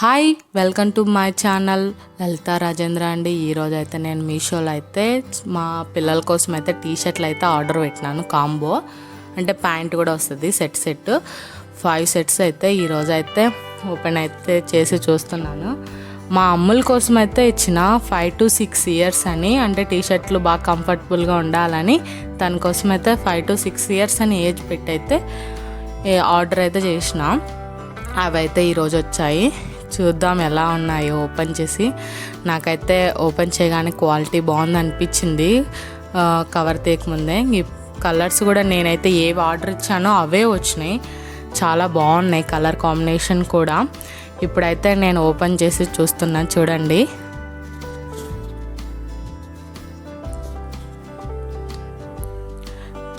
Hi welcome to my channel Lalitha Rajendra అండి. ఈరోజు అయితే నేను మీషోలో అయితే మా పిల్లల కోసం అయితే టీ షర్ట్లు అయితే ఆర్డర్ పెట్టినాను కాంబో. అంటే ప్యాంట్ కూడా వస్తుంది సెట్ సెట్. ఫైవ్ సెట్స్ అయితే ఈరోజు అయితే ఓపెన్ అయితే చేసి చూస్తున్నాను. మా అమ్ముల కోసం అయితే ఇచ్చిన ఫైవ్ టు సిక్స్ ఇయర్స్ అని అంటే టీ షర్ట్లు బాగా కంఫర్టబుల్గా ఉండాలని దానికోసం అయితే ఫైవ్ టు సిక్స్ ఇయర్స్ అని ఏజ్ పెట్టి అయితే ఆర్డర్ అయితే చేసిన. అవైతే ఈరోజు వచ్చాయి. చూద్దాం ఎలా ఉన్నాయో ఓపెన్ చేసి. నాకైతే ఓపెన్ చేయగానే క్వాలిటీ బాగుంది అనిపించింది కవర్ తీయకముందే ఈ కలర్స్ కూడా నేనైతే ఏవి ఆర్డర్ ఇచ్చానో అవే వచ్చినాయి. చాలా బాగున్నాయి కలర్ కాంబినేషన్ కూడా. ఇప్పుడైతే నేను ఓపెన్ చేసి చూస్తున్నాను చూడండి.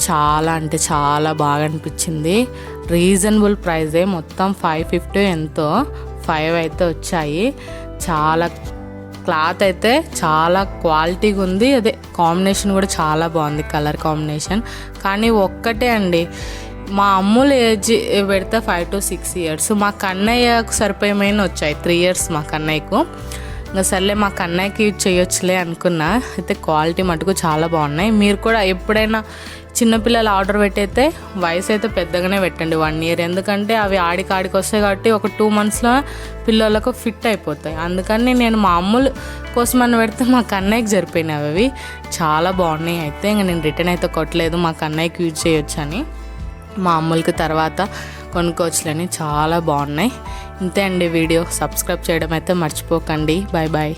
చాలా అంటే చాలా బాగా అనిపించింది. రీజనబుల్ ప్రైజే మొత్తం ఫైవ్ ఫిఫ్టీ ఎంతో. ఫైవ్ అయితే వచ్చాయి. చాలా క్లాత్ అయితే చాలా క్వాలిటీగా ఉంది. అదే కాంబినేషన్ కూడా చాలా బాగుంది కలర్ కాంబినేషన్. కానీ ఒక్కటే అండి మా అమ్ములు ఏజ్ పెడితే ఫైవ్ టు సిక్స్ ఇయర్స్. మా కన్నయ్యకు సరిపోయేమైనా వచ్చాయి త్రీ ఇయర్స్ మా కన్నయ్యకు. ఇంకా సర్లే మా కన్నయ్యకి యూజ్ చేయొచ్చులే అనుకున్నా. అయితే క్వాలిటీ మటుకు చాలా బాగున్నాయి. మీరు కూడా ఎప్పుడైనా చిన్నపిల్లలు ఆర్డర్ పెట్టయితే వయసు అయితే పెద్దగానే పెట్టండి వన్ ఇయర్. ఎందుకంటే అవి ఆడికి ఆడికి వస్తాయి కాబట్టి ఒక టూ మంత్స్లో పిల్లలకు ఫిట్ అయిపోతాయి. అందుకని నేను మా అమ్ములు కోసం అని పెడితే మా కన్నయ్యకి జరిపోయినవి అవి. చాలా బాగున్నాయి. అయితే ఇంకా నేను రిటర్న్ అయితే కొట్టలేదు. మా కన్నయ్యకి యూజ్ చేయొచ్చు అని మా అమ్ములకి తర్వాత కొనుక్కోవచ్చులని చాలా బాగున్నాయి. ఇంతే అండి వీడియో. సబ్స్క్రైబ్ చేయడం అయితే మర్చిపోకండి. Bye bye